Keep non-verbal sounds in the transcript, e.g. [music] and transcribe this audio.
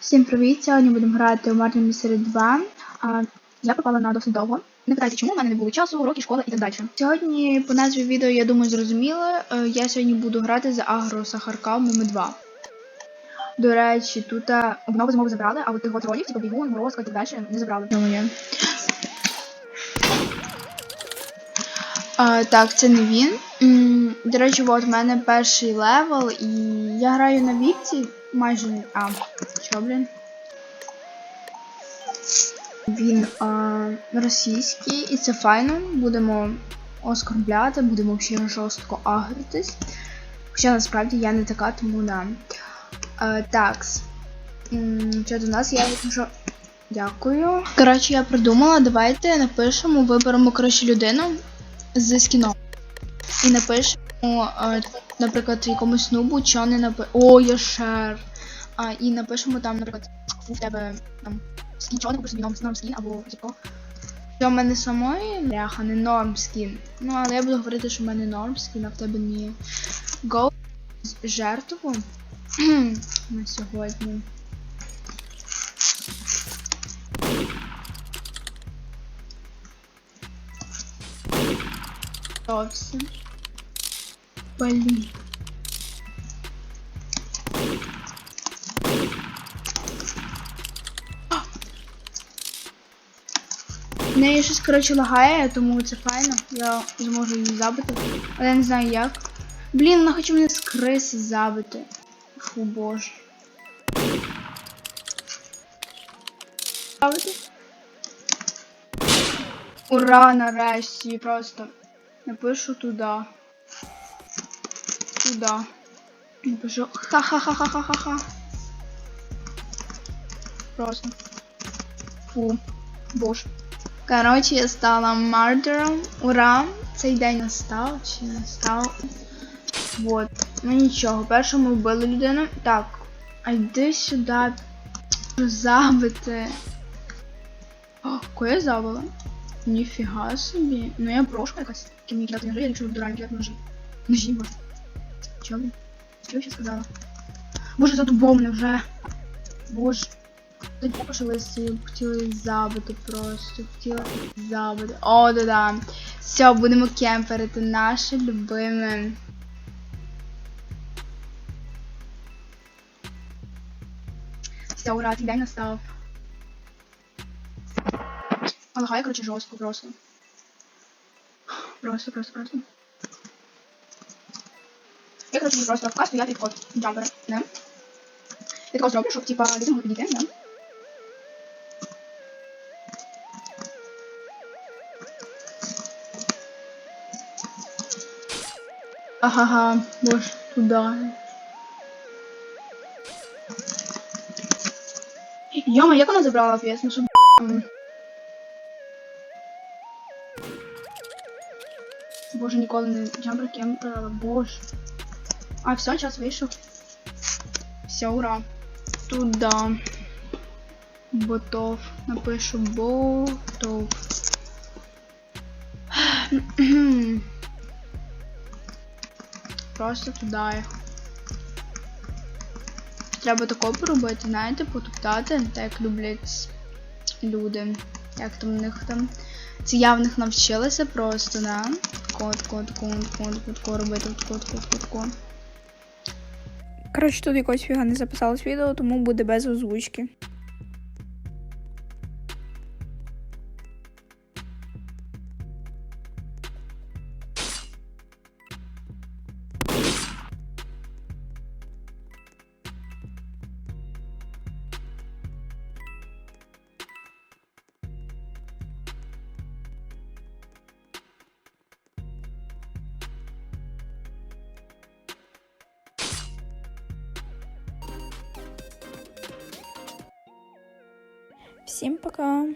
Всім привіт! Сьогодні будемо грати у Martin Mystery 2. А, я попала на досить довго. Не питайте, чому в мене не було часу, уроки, школа і так далі. Сьогодні по назві відео, я думаю, зрозуміли. Е, Я сьогодні буду грати за Агро Сахарка Мими 2. До речі, тут е, обнови змови забрали, а от тих от ролів, типу бігун, морозка і так далі, не забрали. Ну, ні. А, так, це не він. М, До речі, от в мене перший левел, і я граю на вікці майже. не- А, що, блін? Він а, російський, і це файно. Будемо оскорбляти, будемо ще жорстко агритись. Хоча насправді я не така, тому да. Такс. Що до нас? Я якщо. Дякую. Коротше, я придумала, давайте напишемо, виберемо коротше людину з скіном. І напишемо, е, наприклад, якомусь нубу, що не напи... О, я шер. А, і напишемо там, наприклад, у тебе там скін, купиш собі норм, скін або типу. Що в мене самої бляха, не норм скін. Ну, але я буду говорити, що в мене норм скін, а в тебе ні. Go жертву [clears throat] на сьогодні. Зовсім. Блін. В неї щось, коротше, лагає, тому це файно. Я зможу її забити. Але я не знаю як. Блін, вона хоче мене з криси забити. Фу боже. Забити? Ура, нарешті, просто. Напишу туди. Туди. Напишу ха-ха-ха-ха-ха-ха. Просто. Фу. Боже. Коротше, я стала мардером. Ура! Цей день настав чи настав. Вот. Ну нічого, перше ми вбили людину. Так. А йди сюди. Забити. О, кого я забила? Ніфіга собі. Ну я брошка якась. Ким мені кидати ножи, я якщо вибираю кидати ножи. Ножі, боже. Чо, блін? Я ще сказала? Боже, задубов мене вже. Боже. Тоді почалися, хотіли забити просто, хотіли забити. О, да-да. Все, будемо кемперити наше любиме. Все, ура, твій день настав. Лагає, короче, жорстко просто. Просто, просто, просто. Я, короче, просто в касту, я підход джампера, не? Я тако зроблю, щоб, типа, людям могли підійти, не? Ага, боже, туда. Йома, як вона забрала п'єс? Ну що Боже, ніколи не джампер кемперила, боже. А, все, час вийшов. Все, ура. Туда. Ботов. Напишу ботов. Просто туди їх. Треба тако поробити, знаєте, потоптати, так як люблять люди. Як там в них там. Це я в них навчилася просто, да? Код, код, код, код, код, код, робити, код, код, код, код. Коротше, тут якось фіга не записалось відео, тому буде без озвучки. Всім пока!